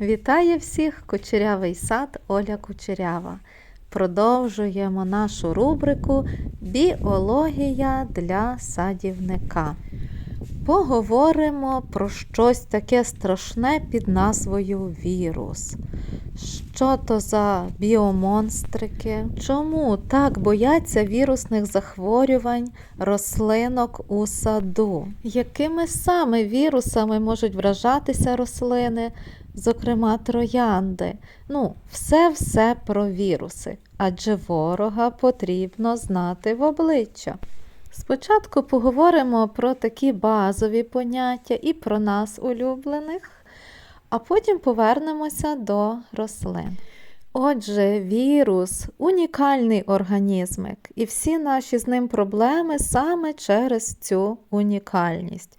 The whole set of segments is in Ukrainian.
Вітає всіх кучерявий сад Оля Кучерява. Продовжуємо нашу рубрику Біологія для садівника. Поговоримо про щось таке страшне під назвою вірус. Що то за біомонстрики? Чому так бояться вірусних захворювань рослинок у саду? Якими саме вірусами можуть вражатися рослини, зокрема троянди? Ну, все-все про віруси, адже ворога потрібно знати в обличчя. Спочатку поговоримо про такі базові поняття і про нас улюблених, а потім повернемося до рослин. Отже, вірус унікальний організмик, і всі наші з ним проблеми саме через цю унікальність.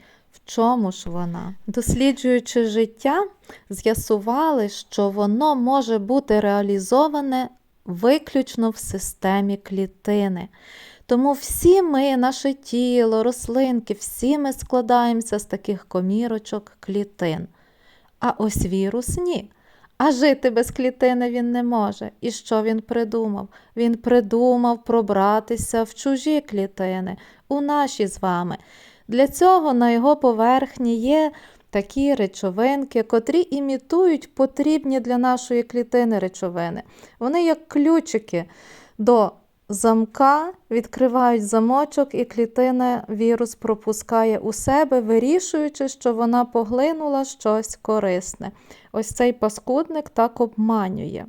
Чому ж вона? Досліджуючи життя, з'ясували, що воно може бути реалізоване виключно в системі клітини. Тому всі ми, наше тіло, рослинки, всі ми складаємося з таких комірочок клітин. А ось вірус ні. А жити без клітини він не може. І що він придумав? Він придумав пробратися в чужі клітини, у наші з вами. Для цього на його поверхні є такі речовинки, котрі імітують потрібні для нашої клітини речовини. Вони як ключики до замка, відкривають замочок, і клітина вірус пропускає у себе, вирішуючи, що вона поглинула щось корисне. Ось цей паскудник так обманює.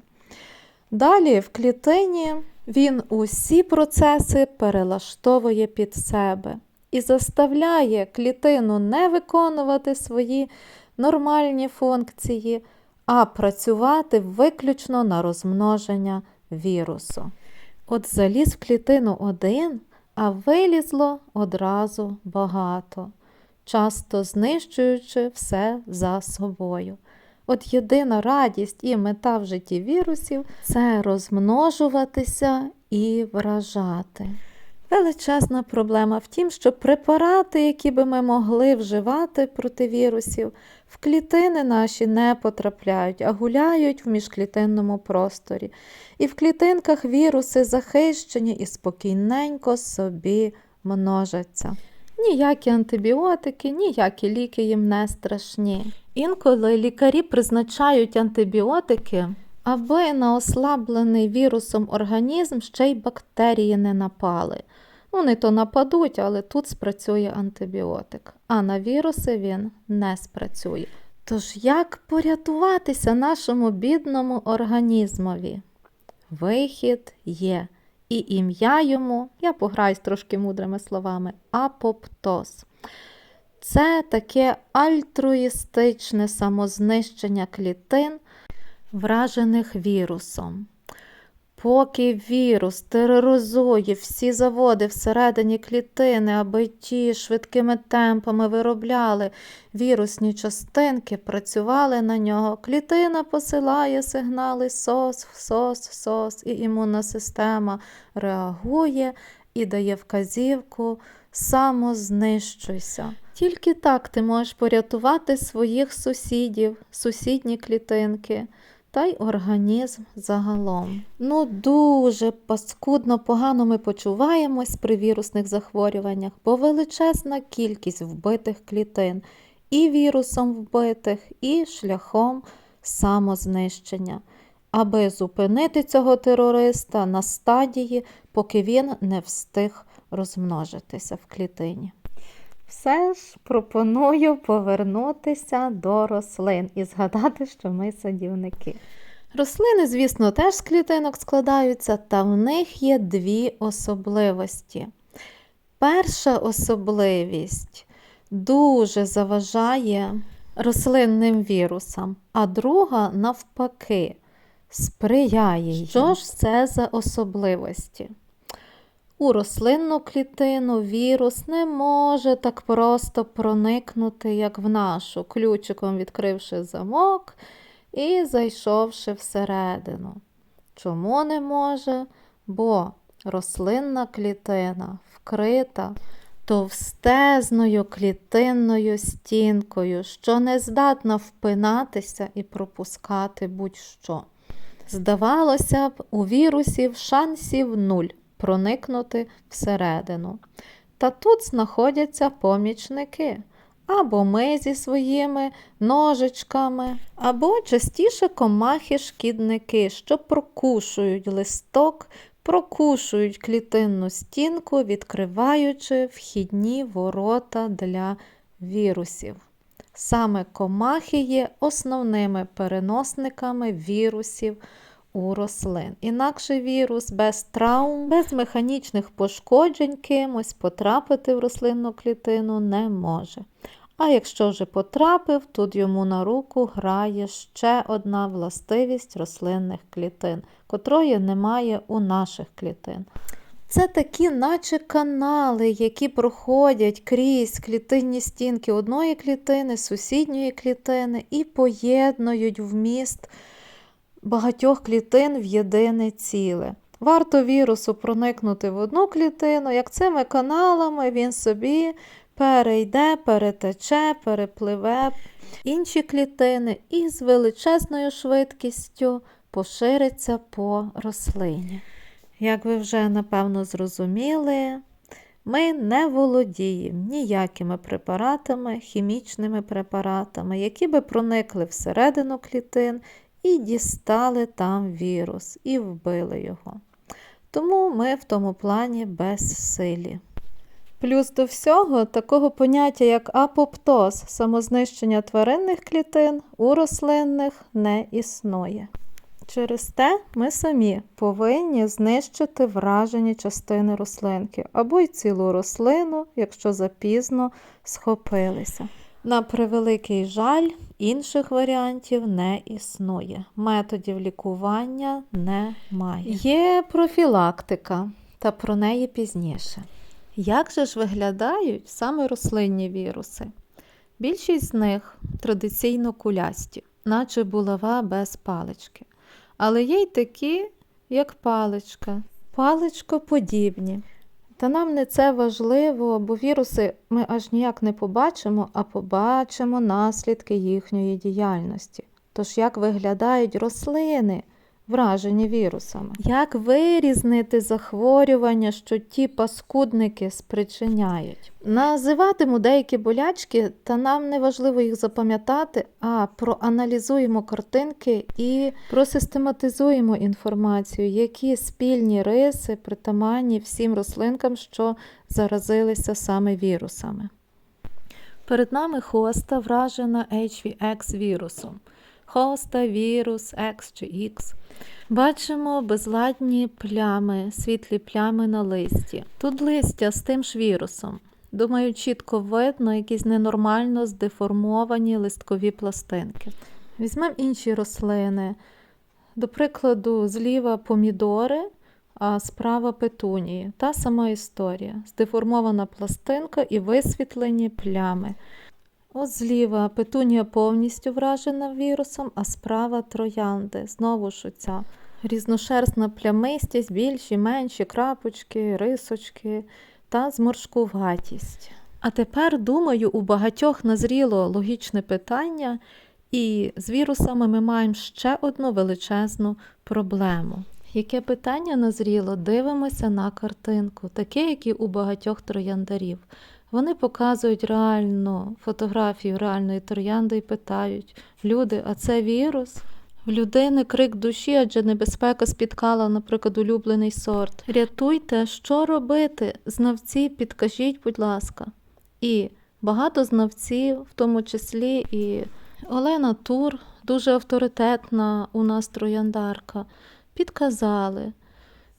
Далі в клітині він усі процеси перелаштовує під себе і заставляє клітину не виконувати свої нормальні функції, а працювати виключно на розмноження вірусу. От заліз в клітину один, а вилізло одразу багато, часто знищуючи все за собою. От єдина радість і мета в житті вірусів це розмножуватися і вражати. Величезна проблема в тім, що препарати, які би ми могли вживати проти вірусів, в клітини наші не потрапляють, а гуляють в міжклітинному просторі. І в клітинках віруси захищені і спокійненько собі множаться. Ніякі антибіотики, ніякі ліки їм не страшні. Інколи лікарі призначають антибіотики, аби на ослаблений вірусом організм ще й бактерії не напали. Вони то нападуть, але тут спрацює антибіотик, а на віруси він не спрацює. Тож як порятуватися нашому бідному організмові? Вихід є. І ім'я йому, я пограюсь трошки мудрими словами, апоптоз. Це таке альтруїстичне самознищення клітин, вражених вірусом. Поки вірус тероризує всі заводи всередині клітини, аби ті швидкими темпами виробляли вірусні частинки, працювали на нього, клітина посилає сигнали СОС, СОС, СОС, і імунна система реагує і дає вказівку самознищуйся. Тільки так ти можеш порятувати своїх сусідів, сусідні клітинки та й організм загалом. Ну, дуже паскудно погано ми почуваємось при вірусних захворюваннях, бо величезна кількість вбитих клітин і вірусом вбитих, і шляхом самознищення. Аби зупинити цього терориста на стадії, поки він не встиг розмножитися в клітині. Все ж пропоную повернутися до рослин і згадати, що ми садівники. Рослини, звісно, теж з клітинок складаються, та в них є дві особливості. Перша особливість дуже заважає рослинним вірусам, а друга, навпаки, сприяє їм. Що ж це за особливості? У рослинну клітину вірус не може так просто проникнути, як в нашу, ключиком відкривши замок і зайшовши всередину. Чому не може? Бо рослинна клітина вкрита товстезною клітинною стінкою, що не здатна впинатися і пропускати будь-що. Здавалося б, у вірусів шансів нуль проникнути всередину. Та тут знаходяться помічники. Або ми зі своїми ножичками, або частіше комахи-шкідники, що прокушують листок, прокушують клітинну стінку, відкриваючи вхідні ворота для вірусів. Саме комахи є основними переносниками вірусів у рослин. Інакше вірус без травм, без механічних пошкоджень кимось потрапити в рослинну клітину не може. А якщо вже потрапив, тут йому на руку грає ще одна властивість рослинних клітин, котрої немає у наших клітин. Це такі, наче канали, які проходять крізь клітинні стінки одної клітини, сусідньої клітини і поєднують вміст багатьох клітин в єдине ціле. Варто вірусу проникнути в одну клітину, як цими каналами він собі перейде, перетече, перепливе інші клітини і з величезною швидкістю пошириться по рослині. Як ви вже напевно зрозуміли, ми не володіємо ніякими препаратами, хімічними препаратами, які би проникли всередину клітин і дістали там вірус, і вбили його. Тому ми в тому плані безсилі. Плюс до всього, такого поняття, як апоптоз, самознищення тваринних клітин у рослинних не існує. Через те ми самі повинні знищити вражені частини рослинки або й цілу рослину, якщо запізно схопилися. На превеликий жаль, інших варіантів не існує. Методів лікування немає. Є профілактика, та про неї пізніше. Як же ж виглядають саме рослинні віруси? Більшість з них традиційно кулясті, наче булава без палички. Але є й такі, як паличка, паличкоподібні. Та нам не це важливо, бо віруси ми аж ніяк не побачимо, а побачимо наслідки їхньої діяльності. Тож як виглядають рослини, вражені вірусами? Як вирізнити захворювання, що ті паскудники спричиняють? Називатиму деякі болячки, та нам не важливо їх запам'ятати, а проаналізуємо картинки і просистематизуємо інформацію, які спільні риси притаманні всім рослинкам, що заразилися саме вірусами. Перед нами хоста вражена HVX вірусом. Хоста, вірус, X чи X. Бачимо безладні плями, світлі плями на листі. Тут листя з тим ж вірусом. Думаю, чітко видно якісь ненормально здеформовані листкові пластинки. Візьмемо інші рослини. До прикладу, зліва помідори, а справа петунії. Та сама історія. Здеформована пластинка і висвітлені плями. От зліва петунія повністю вражена вірусом, а справа троянди. Знову ж оця різношерстна плямистість, більші, менші крапочки, рисочки та зморшкуватість. А тепер, думаю, у багатьох назріло логічне питання, і з вірусами ми маємо ще одну величезну проблему. Яке питання назріло? Дивимося на картинку, таке, як і у багатьох трояндарів. Вони показують реальну фотографію реальної троянди і питають: люди, а це вірус? В людини крик душі, адже небезпека спіткала, наприклад, улюблений сорт. Рятуйте, що робити? Знавці, підкажіть, будь ласка. І багато знавців, в тому числі і Олена Тур, дуже авторитетна у нас трояндарка, підказали,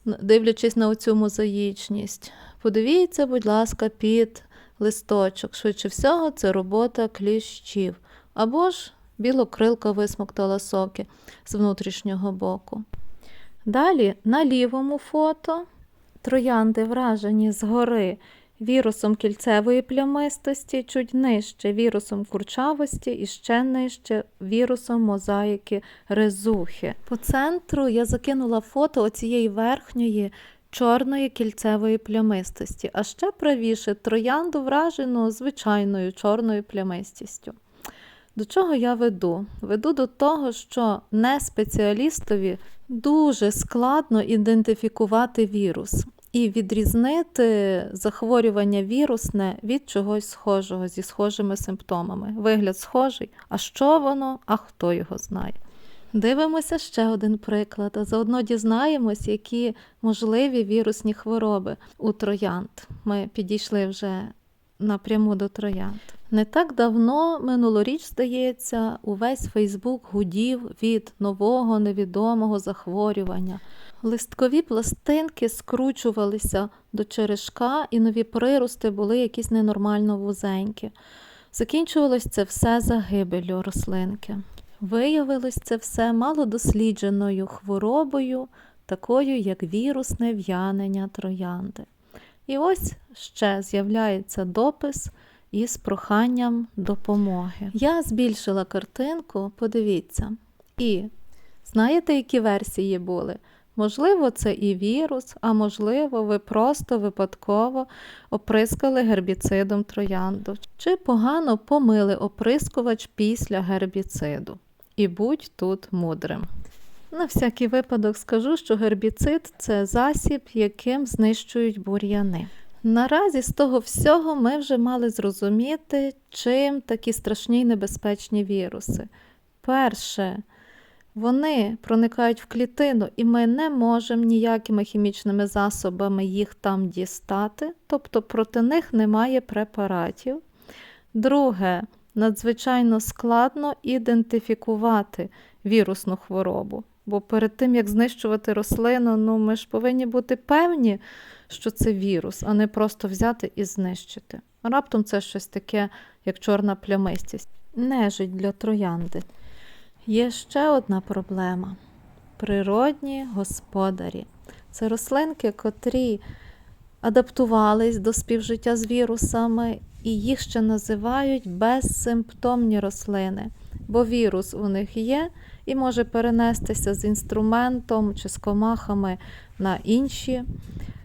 дивлячись на оцю мозаїчність. Подивіться, будь ласка, під листочок. Швидше всього, це робота кліщів. Або ж білокрилка висмоктала соки з внутрішнього боку. Далі на лівому фото троянди вражені згори вірусом кільцевої плямистості, чуть нижче вірусом курчавості і ще нижче вірусом мозаїки резухи. По центру я закинула фото оцієї верхньої чорної кільцевої плямистості, а ще правіше троянду вражену звичайною чорною плямистістю. До чого я веду? Веду до того, що не спеціалістові дуже складно ідентифікувати вірус і відрізнити захворювання вірусне від чогось схожого зі схожими симптомами. Вигляд схожий, а що воно, а хто його знає. Дивимося ще один приклад, а заодно дізнаємось, які можливі вірусні хвороби у троянд. Ми підійшли вже напряму до троянд. Не так давно, минулоріч, здається, увесь Фейсбук гудів від нового невідомого захворювання. Листкові пластинки скручувалися до черешка, і нові прирости були якісь ненормально вузенькі. Закінчувалось це все загибелью рослинки. Виявилось це все малодослідженою хворобою, такою як вірусне в'янення троянди. І ось ще з'являється допис із проханням допомоги. Я збільшила картинку, подивіться. І знаєте, які версії були? Можливо, це і вірус, а можливо, ви просто випадково оприскали гербіцидом троянду, чи погано помили оприскувач після гербіциду. І будь тут мудрим. На всякий випадок скажу, що гербіцид це засіб, яким знищують бур'яни. Наразі з того всього ми вже мали зрозуміти, чим такі страшні й небезпечні віруси. Перше, вони проникають в клітину, і ми не можемо ніякими хімічними засобами їх там дістати, тобто проти них немає препаратів. Друге, надзвичайно складно ідентифікувати вірусну хворобу. Бо перед тим, як знищувати рослину, ну ми ж повинні бути певні, що це вірус, а не просто взяти і знищити. Раптом це щось таке, як чорна плямистість. Нежить для троянди. Є ще одна проблема: природні господарі. Це рослинки, котрі адаптувались до співжиття з вірусами, і їх ще називають безсимптомні рослини, бо вірус у них є і може перенестися з інструментом чи з комахами на інші.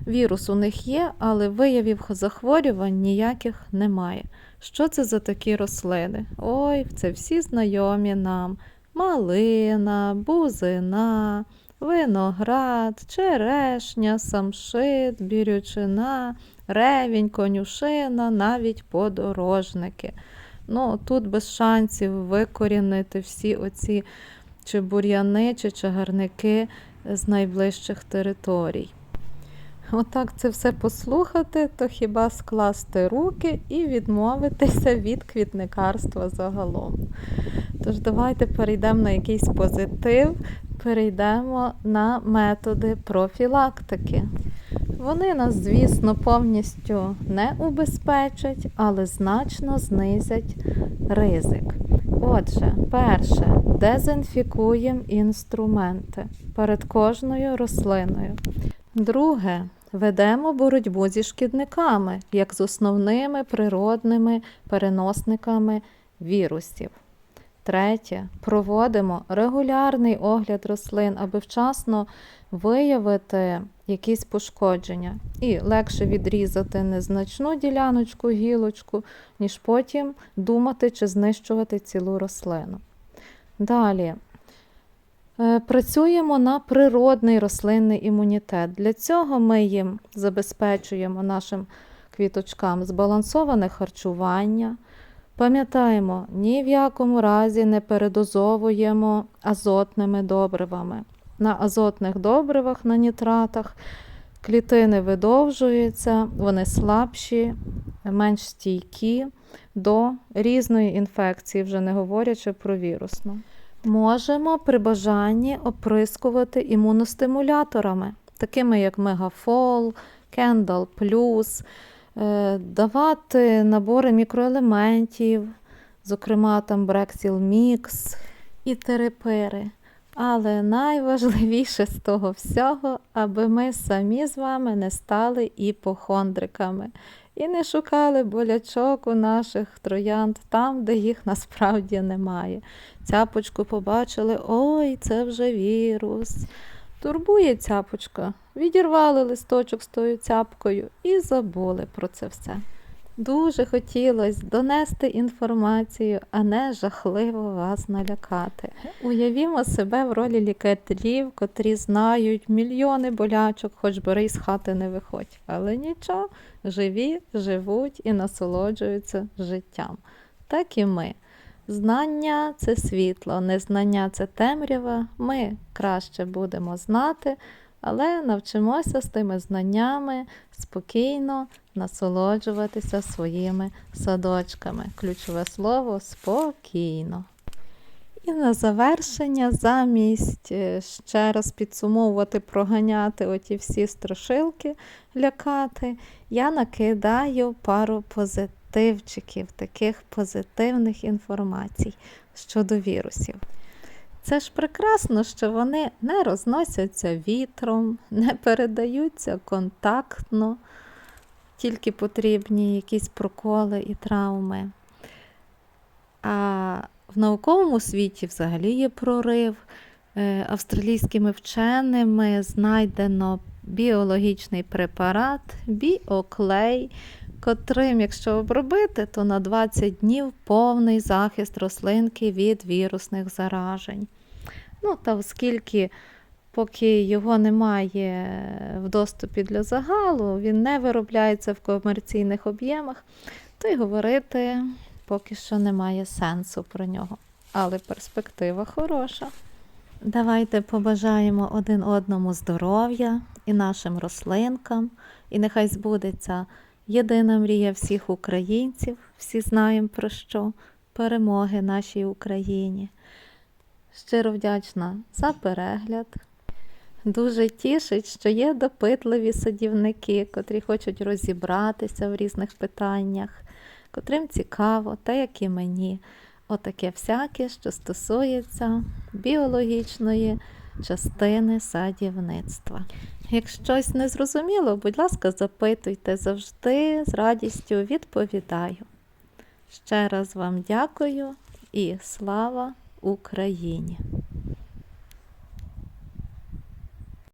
Вірус у них є, але виявів захворювань ніяких немає. Що це за такі рослини? Ой, це всі знайомі нам: малина, бузина, виноград, черешня, самшит, бірючина, ревінь, конюшина, навіть подорожники. Ну, Тут без шансів викорінити всі оці чи бур'яни, чи чагарники з найближчих територій. Отак це все послухати, то хіба скласти руки і відмовитися від квітникарства загалом. Тож, давайте перейдемо на якийсь позитив, перейдемо на методи профілактики. Вони нас, звісно, повністю не убезпечать, але значно знизять ризик. Отже, перше, дезінфікуємо інструменти перед кожною рослиною. Друге, ведемо боротьбу зі шкідниками, як з основними природними переносниками вірусів. Третє, проводимо регулярний огляд рослин, аби вчасно виявити якісь пошкодження. І легше відрізати незначну діляночку, гілочку, ніж потім думати, чи знищувати цілу рослину. Далі. Е, Працюємо на природний рослинний імунітет. Для цього ми їм забезпечуємо нашим квіточкам збалансоване харчування. Пам'ятаємо, ні в якому разі не передозовуємо азотними добривами. На азотних добривах, на нітратах клітини видовжуються, вони слабші, менш стійкі до різної інфекції, вже не говорячи про вірусну. Можемо при бажанні оприскувати імуностимуляторами, такими як Мегафол, Кендал Плюс, е, давати набори мікроелементів, зокрема там Брексіл Мікс і терепири. Але найважливіше з того всього, аби ми самі з вами не стали іпохондриками і не шукали болячок у наших троянд там, де їх насправді немає. Цяпочку побачили, ой, це вже вірус. Турбує цяпочка. Відірвали листочок з тою цяпкою і забули про це все. Дуже хотілося донести інформацію, а не жахливо вас налякати. Уявімо себе в ролі лікарів, котрі знають мільйони болячок, хоч бери із хати не виходь. Але нічого, живі, живуть і насолоджуються життям. Так і ми. Знання це світло, незнання це темрява. Ми краще будемо знати, але навчимося з тими знаннями спокійно насолоджуватися своїми садочками. Ключове слово спокійно. І на завершення, замість е, ще раз підсумовувати, проганяти оті всі страшилки, лякати, я накидаю пару позитивчиків, таких позитивних інформацій щодо вірусів. Це ж прекрасно, що вони не розносяться вітром, не передаються контактно, тільки потрібні якісь проколи і травми. А в науковому світі взагалі є прорив. Е, Австралійськими вченими знайдено біологічний препарат, біоклей, котрим, якщо обробити, то на 20 днів повний захист рослинки від вірусних заражень. Ну, та оскільки поки його немає в доступі для загалу, він не виробляється в комерційних об'ємах, то й говорити поки що немає сенсу про нього. Але перспектива хороша. Давайте побажаємо один одному здоров'я і нашим рослинкам, і нехай збудеться єдина мрія всіх українців, всі знаємо про що, перемоги нашій Україні. Щиро вдячна за перегляд. Дуже тішить, що є допитливі садівники, котрі хочуть розібратися в різних питаннях, котрим цікаво, та як і мені. Отаке всяке, що стосується біологічної частини садівництва. Як щось не зрозуміло, будь ласка, запитуйте завжди з радістю відповідаю. Ще раз вам дякую і слава Україні!